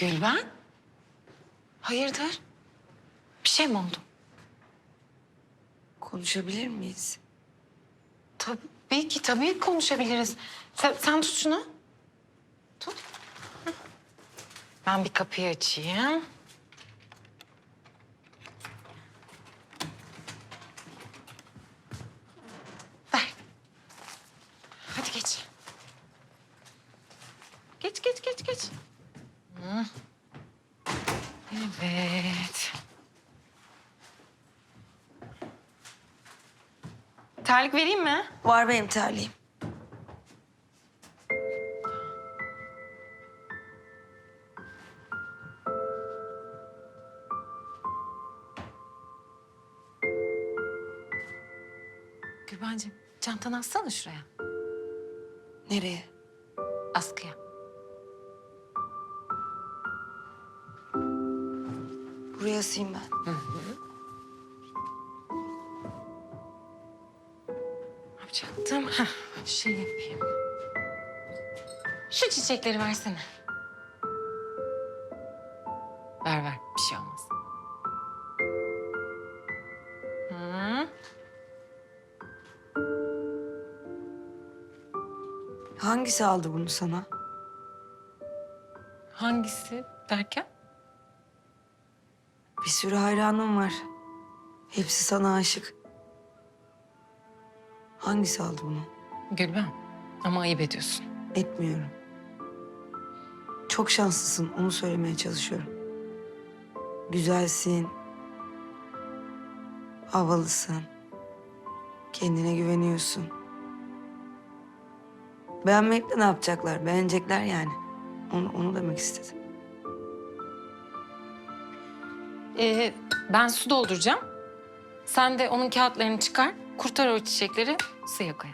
Gülben? Hayırdır? Bir şey mi oldu? Konuşabilir miyiz? Tabii ki tabii konuşabiliriz. Sen, sen tut şunu. Tut. Hı. Ben bir kapıyı açayım. Ver. Hadi geç. Geç, geç, geç, geç. Hı. Evet. Terlik vereyim mi? Var benim terliğim. Gülbencim çantanı atsana şuraya. Nereye? Askıya. Buraya asayım ben. Ne yapacaktım? Heh, şey yapayım. Şu çiçekleri versene. Ver ver bir şey olmaz. Hı. Hangisi aldı bunu sana? Hangisi derken? Bir sürü hayranım var. Hepsi sana aşık. Hangisi aldı bunu? Gülben ama ayıp ediyorsun. Etmiyorum. Çok şanslısın, onu söylemeye çalışıyorum. Güzelsin. Havalısın. Kendine güveniyorsun. Beğenmekle ne yapacaklar? Beğenecekler yani. Onu, onu demek istedim. Ee, ben su dolduracağım. Sen de onun kağıtlarını çıkar, kurtar o çiçekleri, suya koy.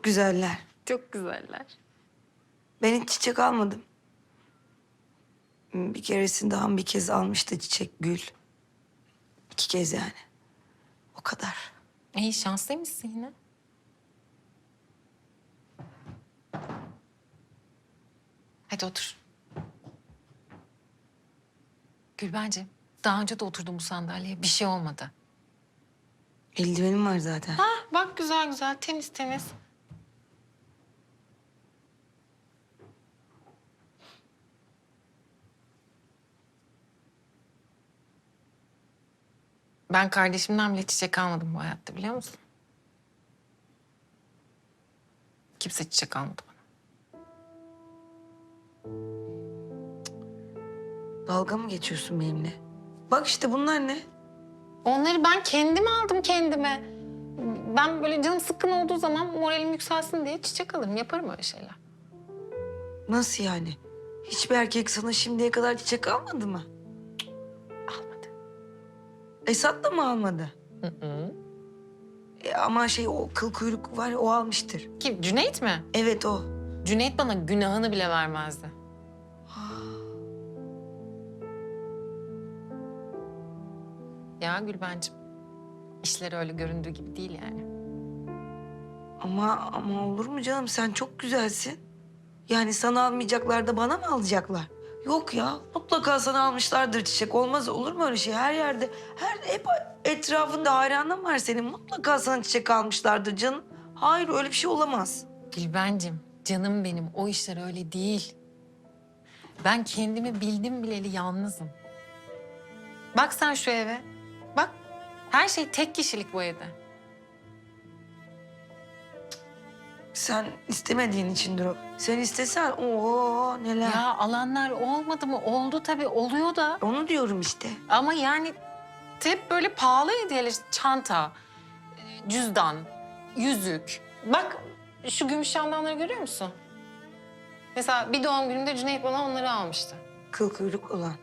Çok güzeller. Çok güzeller. Ben hiç çiçek almadım. Bir keresinde han bir kez almıştı çiçek gül. İki kez yani. O kadar. İyi şanslıymışsın yine. Hadi otur. Gülbence, daha önce de oturdum bu sandalyeye. Bir şey olmadı. Eldivenim var zaten. Ha, bak güzel güzel, temiz temiz. Ben kardeşimden bile çiçek almadım bu hayatta biliyor musun? Kimse çiçek almadı bana. Dalga mı geçiyorsun benimle? Bak işte bunlar ne? Onları ben kendim aldım kendime. Ben böyle canım sıkkın olduğu zaman moralim yükselsin diye çiçek alırım. Yaparım öyle şeyler. Nasıl yani? Hiçbir erkek sana şimdiye kadar çiçek almadı mı? Esat da mı almadı? Hı hı. E, ama şey o kıl kuyruk var o almıştır. Kim? Cüneyt mi? Evet o. Cüneyt bana günahını bile vermezdi. Ya Gülbencim, işler öyle göründüğü gibi değil yani. Ama ama olur mu canım sen çok güzelsin. Yani sana almayacaklar da bana mı alacaklar? Yok ya mutlaka sana almışlardır çiçek. Olmaz olur mu öyle şey? Her yerde her hep etrafında hayranın var senin. Mutlaka sana çiçek almışlardır canım. Hayır öyle bir şey olamaz. Gülbencim, canım benim o işler öyle değil. Ben kendimi bildim bileli yalnızım. Bak sen şu eve. Bak her şey tek kişilik bu evde. Sen istemediğin içindir o. Sen istesen o neler. Ya alanlar olmadı mı? Oldu tabii oluyor da. Onu diyorum işte. Ama yani hep böyle pahalı hediyeler. Çanta, cüzdan, yüzük. Bak şu gümüş şamdanları görüyor musun? Mesela bir doğum günümde Cüneyt bana onları almıştı. Kıl kuyruk olan.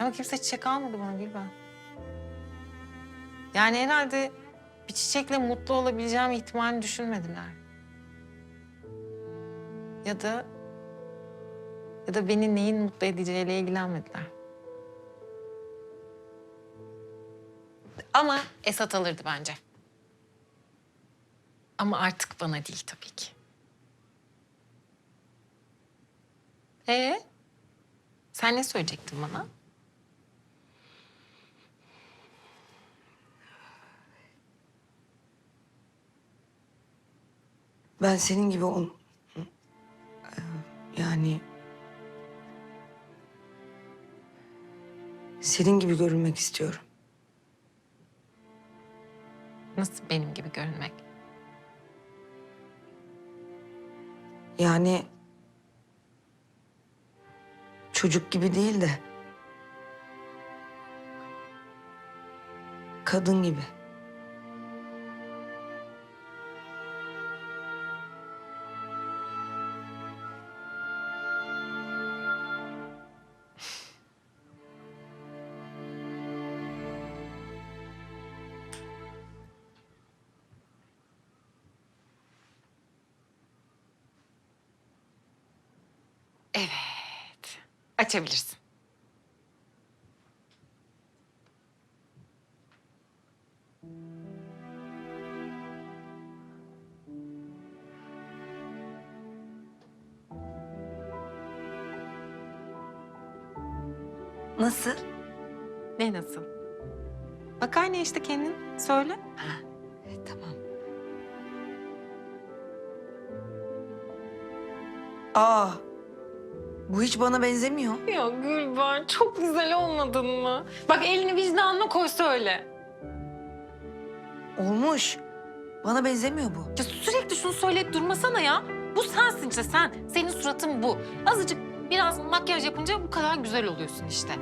Ama kimse çiçek almadı bana Gülben. Yani herhalde bir çiçekle mutlu olabileceğim ihtimalini düşünmediler. Ya da ya da beni neyin mutlu edeceğiyle ilgilenmediler. Ama Esat alırdı bence. Ama artık bana değil tabii ki. Ee, sen ne söyleyecektin bana? Ben senin gibi ol... Yani... Senin gibi görünmek istiyorum. Nasıl benim gibi görünmek? Yani... Çocuk gibi değil de... Kadın gibi. Evet. Açabilirsin. Nasıl? Ne nasıl? Bak aynı işte kendin söyle. E, tamam. Aa, bu hiç bana benzemiyor. Ya Gülben çok güzel olmadın mı? Bak elini vicdanına koy söyle. Olmuş. Bana benzemiyor bu. Ya sürekli şunu söyleyip durmasana ya. Bu sensin işte sen. Senin suratın bu. Azıcık biraz makyaj yapınca bu kadar güzel oluyorsun işte.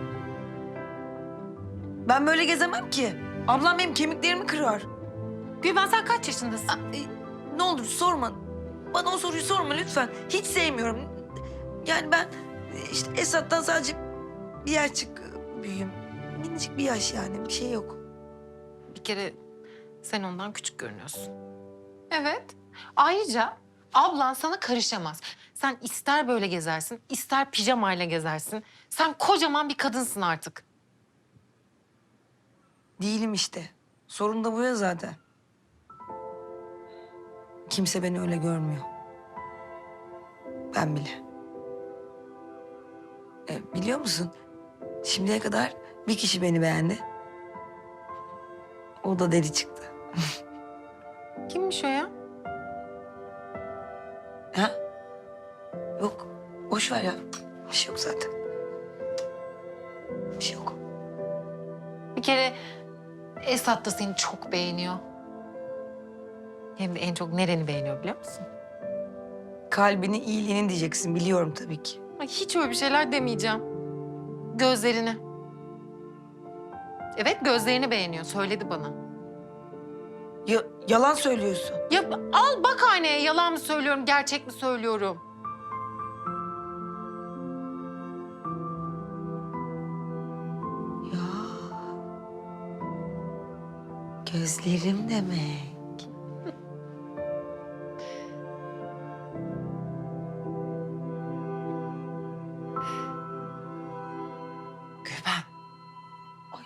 Ben böyle gezemem ki. Ablam benim kemiklerimi kırar. Gülben sen kaç yaşındasın? Aa, e, ne olur sorma. Bana o soruyu sorma lütfen. Hiç sevmiyorum. Yani ben işte Esat'tan sadece bir yaşçık büyüğüm. Minicik bir yaş yani bir şey yok. Bir kere sen ondan küçük görünüyorsun. Evet. Ayrıca ablan sana karışamaz. Sen ister böyle gezersin, ister pijamayla gezersin. Sen kocaman bir kadınsın artık. Değilim işte. Sorun da bu ya zaten. Kimse beni öyle görmüyor. Ben bile. E, biliyor musun? Şimdiye kadar bir kişi beni beğendi. O da deli çıktı. Kimmiş o ya? Ha? Yok. Boş ver ya. Bir şey yok zaten. Bir şey yok. Bir kere Esat da seni çok beğeniyor. Hem de en çok nereni beğeniyor biliyor musun? Kalbini, iyiliğini diyeceksin. Biliyorum tabii ki. Ay hiç öyle bir şeyler demeyeceğim. Gözlerini. Evet gözlerini beğeniyor. Söyledi bana. Ya, yalan söylüyorsun. Ya al bak aynaya yalan mı söylüyorum, gerçek mi söylüyorum? Ya. Gözlerim demek.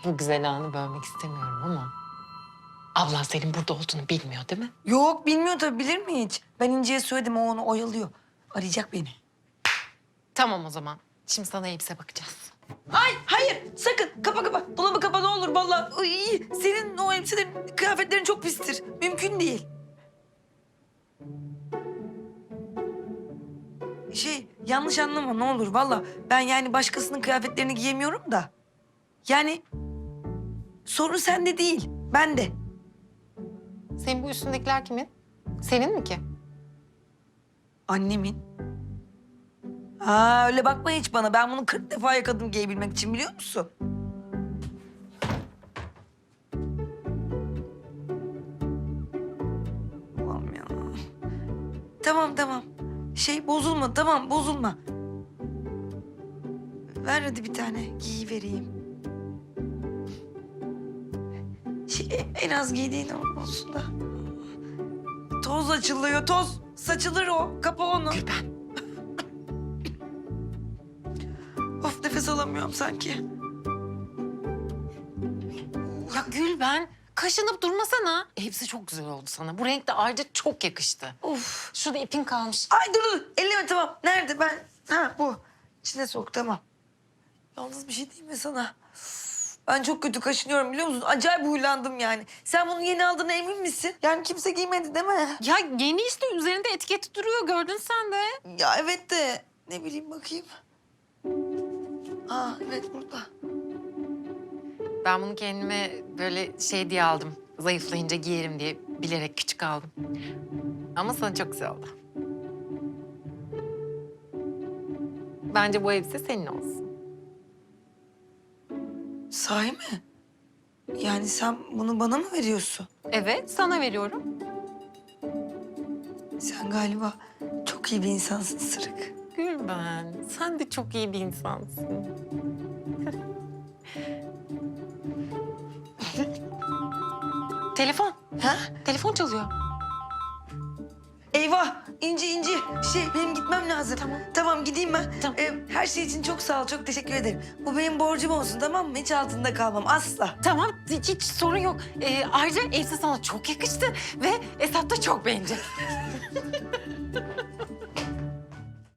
Bu güzel anı bölmek istemiyorum ama... Ablan senin burada olduğunu bilmiyor değil mi? Yok bilmiyor tabii bilir mi hiç? Ben İnci'ye söyledim o onu oyalıyor. Arayacak beni. Tamam o zaman. Şimdi sana elbise bakacağız. Ay hayır sakın kapa kapa. Dolabı kapa ne olur vallahi. Ay, senin o elbiselerin kıyafetlerin çok pistir. Mümkün değil. Şey yanlış anlama ne olur vallahi. Ben yani başkasının kıyafetlerini giyemiyorum da. Yani sorun sende değil. Bende. Senin bu üstündekiler kimin? Senin mi ki? Annemin. Ha öyle bakma hiç bana. Ben bunu 40 defa yakadım giyebilmek için biliyor musun? Allah'ım ya. Tamam tamam. Şey bozulma tamam bozulma. ver hadi bir tane giy en az giydiğin olsun da. Toz açılıyor toz. Saçılır o. Kapa onu. Gülben. Of nefes alamıyorum sanki. Ya Gülben kaşınıp durmasana. Hepsi çok güzel oldu sana. Bu renk de ayrıca çok yakıştı. Of. Şurada ipin kalmış. Ay dur dur. Elleme tamam. Nerede ben? Ha bu. İçine sok tamam. Yalnız bir şey diyeyim mi sana? Ben çok kötü kaşınıyorum biliyor musun? Acayip huylandım yani. Sen bunu yeni aldığına emin misin? Yani kimse giymedi değil mi? Ya yeni işte üzerinde etiketi duruyor gördün sen de. Ya evet de ne bileyim bakayım. Aa evet burada. Ben bunu kendime böyle şey diye aldım. Zayıflayınca giyerim diye bilerek küçük aldım. Ama sana çok güzel oldu. Bence bu elbise senin olsun. Sahi mi? Yani sen bunu bana mı veriyorsun? Evet, sana veriyorum. Sen galiba çok iyi bir insansın Sırık. Gülben, sen de çok iyi bir insansın. Telefon, Ha? telefon çalıyor. Eyvah İnci İnci şey benim gitmem lazım. Tamam. Tamam gideyim ben. Tamam. Ee, her şey için çok sağ ol çok teşekkür ederim. Bu benim borcum olsun tamam mı? Hiç altında kalmam asla. Tamam, hiç, hiç sorun yok. Ee, ayrıca elbise sana çok yakıştı ve Esat da çok beğenecek.